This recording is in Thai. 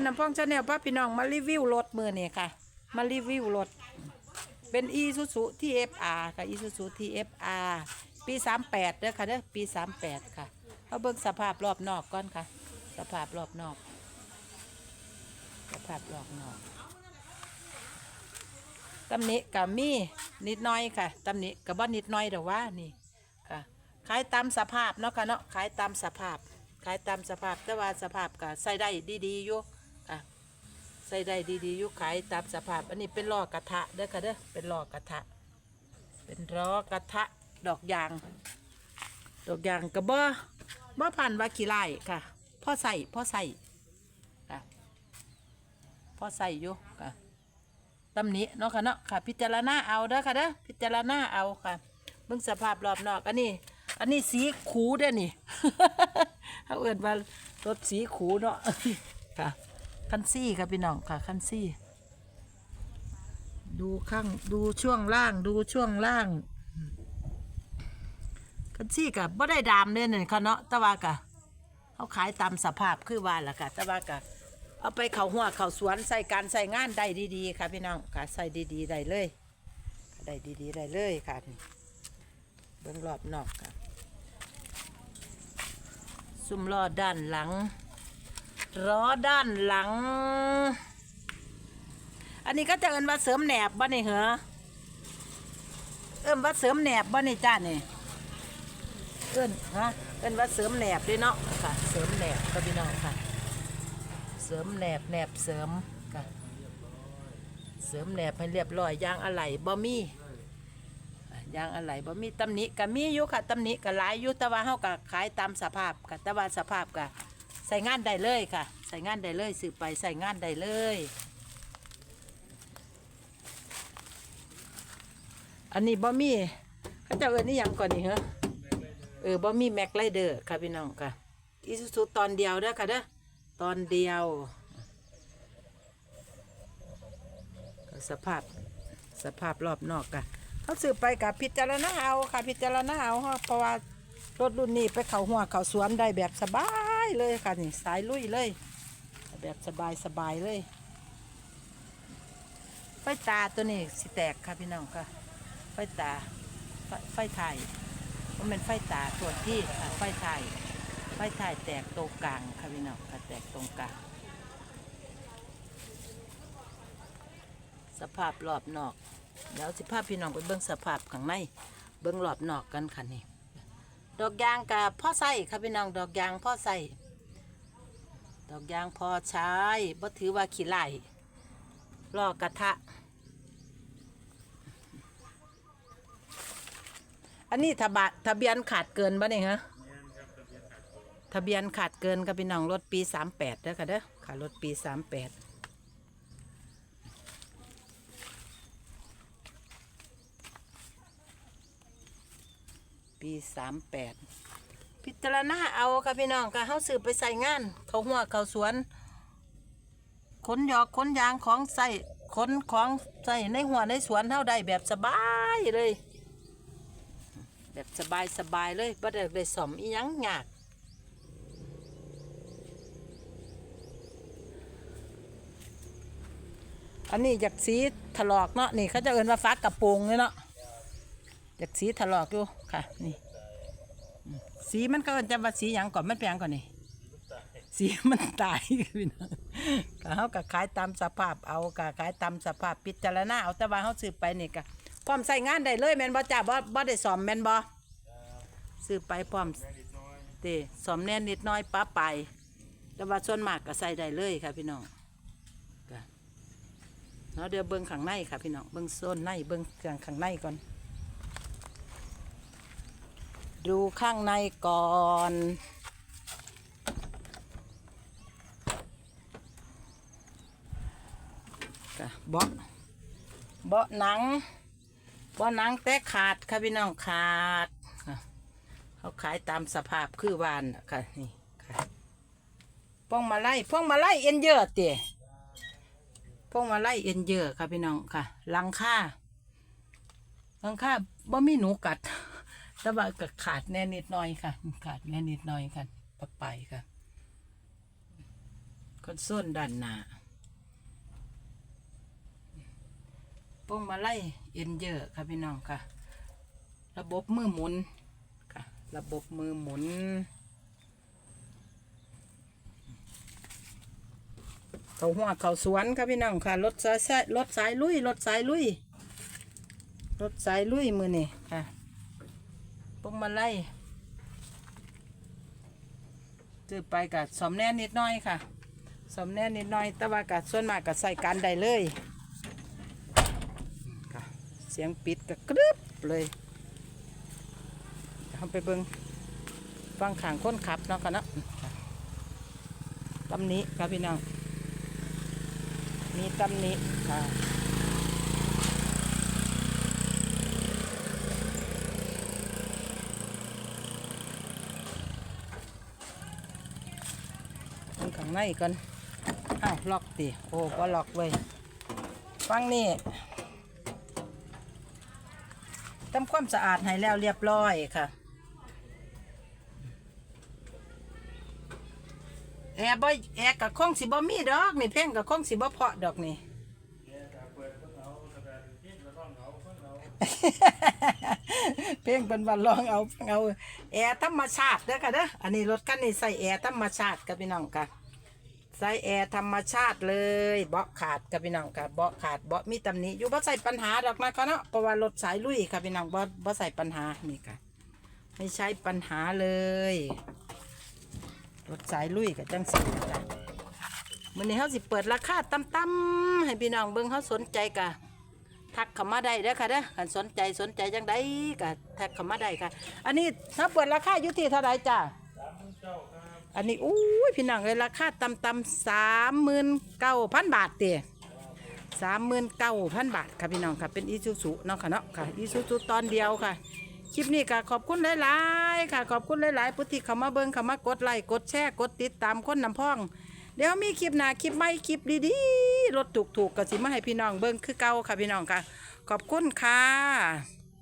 คนนำพองชาแนลป้าพี่น้องมารีวิวรถมือนี่ค่ะ มารีวิวรถ เป็นอีซูซูทีเอฟอาร์ค่ะอีซูซูทีเอฟอาร์ปีสามแปดเด้อค่ะเด้อปีสามแปดค่ะเอาเบิ่งสภาพรอบนอกก่อนค่ะ สภาพรอบนอก สภาพรอบนอกตำหนิกับมีนิดหน้อยค่ะตำหนิกับว่านิดหน้อยแต่ว่านี่ค่ะขายตามสภาพเนาะค่ะเนาะขายตามสภาพขายตามสภาพแต่ว่าสภาพก็ใส่ได้ดีๆอยู่ ใส่ได้ดีๆยุขายตามสภาพ อันนี้เป็นล้อกระทะเด้อค่ะเด้อเป็นล้อกระทะ เป็นล้อกระทะดอกยาง ดอกยางกระเบ่บ่พันว่าขี้ไล่ค่ะพ่อใส่พ่อใส่ค่ะพ่อใส่อยู่ค่ะตำหนิเนาะค่ะเนาะค่ะ พิจารณาเอาเด้อค่ะเด้อพิจารณาเอาค่ะเบิ่งสภาพรอบนอกอันนี้ อันนี้สีขูเด้อนี่เขาเอื่นว่ารถสีขูเนาะค่ะ คันซี่ค่ะพี่น้องค่ะคันซี่ ดูข้างดูช่วงล่างดูช่วงล่างคันซี่กับบ่ได้ดามเลยเนี่ยค่ะเนาะตะวากะเขาขายตามสภาพคือว่าล่ะค่ะตะวากะเอาไปเขาหัวเขาสวนใส่การใส่งานได้ดีๆ ค่ะพี่น้องค่ะใส่ดีๆได้เลยได้ดีๆได้เลยค่ะเบื้องรอบนอกค่ะซุ่มล้อด้านหลัง ล้อด้านหลัง อันนี้ก็จะเอินว่าเสริมแหนบบ้านี่เหรอเอิ้นว่าเสริมแหนบบ้านี่จ้านี่เอิ้นฮะเอิ้นว่าเสริมแหนบด้วยเนาะค่ะ เสริมแหนบก็พี่น้องค่ะ เสริมแหนบแหนบเสริมค่ะเสริมแหนบให้เรียบร้อยยางอะไหล่บ่มียางอะไหล่บ่มีตำหนิก็มีอยู่ค่ะตำหนิก็หลายอยู่แต่ว่าเฮาก็ขายตามสภาพค่ะแต่ว่าสภาพก็ ใส่งานได้เลยค่ะ ใส่งานได้เลยซื้อไปใส่งานได้เลย อันนี้บ่มีเขาเจะเอินนี่ยังก่อนนี่เหรอเออบ่มีแม็กไรเดอร์ค่ะพี่น้องค่ะอีซูซูตอนเดียวเด้อค่ะเด้อตอนเดียวสภาพสภาพรอบนอกค่ะเขาซื้อไปกับพิจารณาเอาค่ะพิจารณาเอาะเพราะว่ารถรุ่นนี้ไปเขาหัวเขาสวนได้แบบสบาย เลยค่ะนี่สายลุยเลย แบบสบายสบายเลยไฟตาตัวนี้สิแตกค่ะพี่น้องค่ะ ไฟตาไฟไฟถ่ายมันเป็นไฟตาตัวนที่ไฟถ่ายไฟถ่ายแตกตรงกลางค่ะพี่น้องค่ะแตกตรงกลางสภาพรอบนอกเดี๋ยวสิภาพพี่น้องไปเบิ่งสภาพข้างใน เบิ่งรอบนอกกันค่ะนี่ ดอกยางกับพ่อใส่ค่ะพี่น้องดอกยางพ่อใส่ดอกยางพอใช้บ่ถือว่าขี้ไล่ลอกกระทะ อันนี้ทะบะทะเบียนขาดเกินบ่เนี่ยฮะทะเบียนขาดเกินค่ะพี่น้องรถปีสามแปดเด้อค่ะเด้อค่ะรถปีสามแปด ปีสามแปดพิจารณาเอาค่ะพี่น้องค่ะเฮาสืบไปใส่งาน เขาหัวเขาสวนขนหยอกขนยางของใส่ขนของใส่ในหัวในสวนเท่าใดแบบสบายเลย แบบสบายสบายเลยบ่ได้ได้สมอีหยังยากอันนี้จากสีถลอกเนาะนี่เขาจะเอิ้นว่าฟ้ากระโปรงเลยเนาะ จากสีถลอกอยู่ค่ะ นี่ สีมันก็จะว่าสีหยังก่อนมันเป็นหยังก่อนนี่สีมันตายพี่น้องก็เขาก็ขายตามสภาพเอาก็ขายตามสภาพพิจารณาเอาแต่ว่าเขาซื้อไปนี่ก็พร้อมใส่งานได้เลยแม่นบ่จ้าบ่บ่ได้สอมแม่นบ่ซื้อไปพร้อมเตสอมแน่นิดน้อยป้าไป แต่ว่าส่วนมากก็ใส่ได้เลยค่ะพี่น้องก็เนาะเดี๋ยวเบิ่งข้างในค่ะพี่น้องเบิ่งโซนในเบิ่งเครื่องข้างในก่อน ดูข้างในก่อนกะเบาะเบาะหนังเบาะหนังแต่ขาดค่ะพี่น้องขาด เขาขายตามสภาพคือวานค่ะนี่ค่ะพวงมาไล่พวงมาไล่เอ็นเยอะเตะพวงมาไล่เอ็นเยอะค่ะพี่น้องค่ะลังค่าลังค่าบ่มีหนูกัด แต่ว่าก็ขาดแน่นิดหน่อยค่ะ ขาดแน่นิดหน่อยค่ะปักไปค่ะคนโซลด้านหน้าพวงมาไลัยเอ็นเยอร์ค่ะพี่น้องค่ะ ระบบมือหมุนค่ะ ระบบมือหมุนเขาหัวเขาสวนค่ะพี่น้องค่ะรถสายรถสายลุยรถสายลุยรถสายลุยมือนี่ค่ะ วงมาไลัยซื้อไปกับสมแน่นิดหน้อยค่ะ สมแน่นิดหน้อย แต่ว่ากับส่วนมากกับใส่กันได้เลยเสียงปิดกับกรึบเลยเอาไปเบิงฟังขางคนขับเนาะค่ะเนาะตำนี้ค่ะพี่น้องมีตำนี้ค่ะ งข้างในก่อนอ้าวล็อกติโอ้ก็ล็อกเว้ฟังนี่ทำความสะอาดให้แล้วเรียบร้อยค่ะแอร์บ่แอร์กับคงสิบ่มีดอกนี่เพ่งกับคงสิบ่เพาะดอกนี่เพ่งเป็นวันลองเอาเอาแอร์ธรรมชาติเด้อค่ะเด้ออันนี้รถคันนี้ใส่แอร์ธรรมชาติกับพี่น้องค่ะ ใส่แอร์ธรรมชาติเลยเบาะขาดกับพี่น้องค่ะเบาะขาดเบาะมีตำหนิอยู่บ่ใส่ปัญหาดอกนะก็เนาะเพราะว่ารถสายลุยค่ะพี่น้องบ่บ่ใส่ปัญหานี่ค่ะไม่ใช่ปัญหาเลยรถสายลุยกับจังสีจ้ะมื้อนี้เขาสิเปิดราคาต่ำๆให้พี่น้องเบิ่งเขาสนใจกะทักเข้ามาได้เด้อค่ะเด้อคันสนใจสนใจจังใดก็ทักเข้ามาได้ค่ะ อันนี้ถ้าเปิดราคาอยู่ที่เท่าไหร่จ้า อันนี้อู้ยพี่น้องเลยราคาต่ำๆสามหมื่นเก้าพันบาทเตีสามหมื่นเก้าพันบาทค่ะพี่น้องค่ะเป็นอีซูซุเนาะค่ะเนาะค่ะอีซูซุตอนเดียวค่ะคลิปนี้ก็ขอบคุณหลายๆค่ะขอบคุณหลายๆผู้ที่เข้ามาเบิ่งเข้ามากดไลค์กดแชร์กดติดตามคนน้ำพ่อง เดี๋ยวมีคลิปหน้าคลิปใหม่คลิปดีๆรถถูกๆก็สิมาให้พี่น้องเบิ่งคือเก่าค่ะพี่น้องค่ะ ขอบคุณค่ะ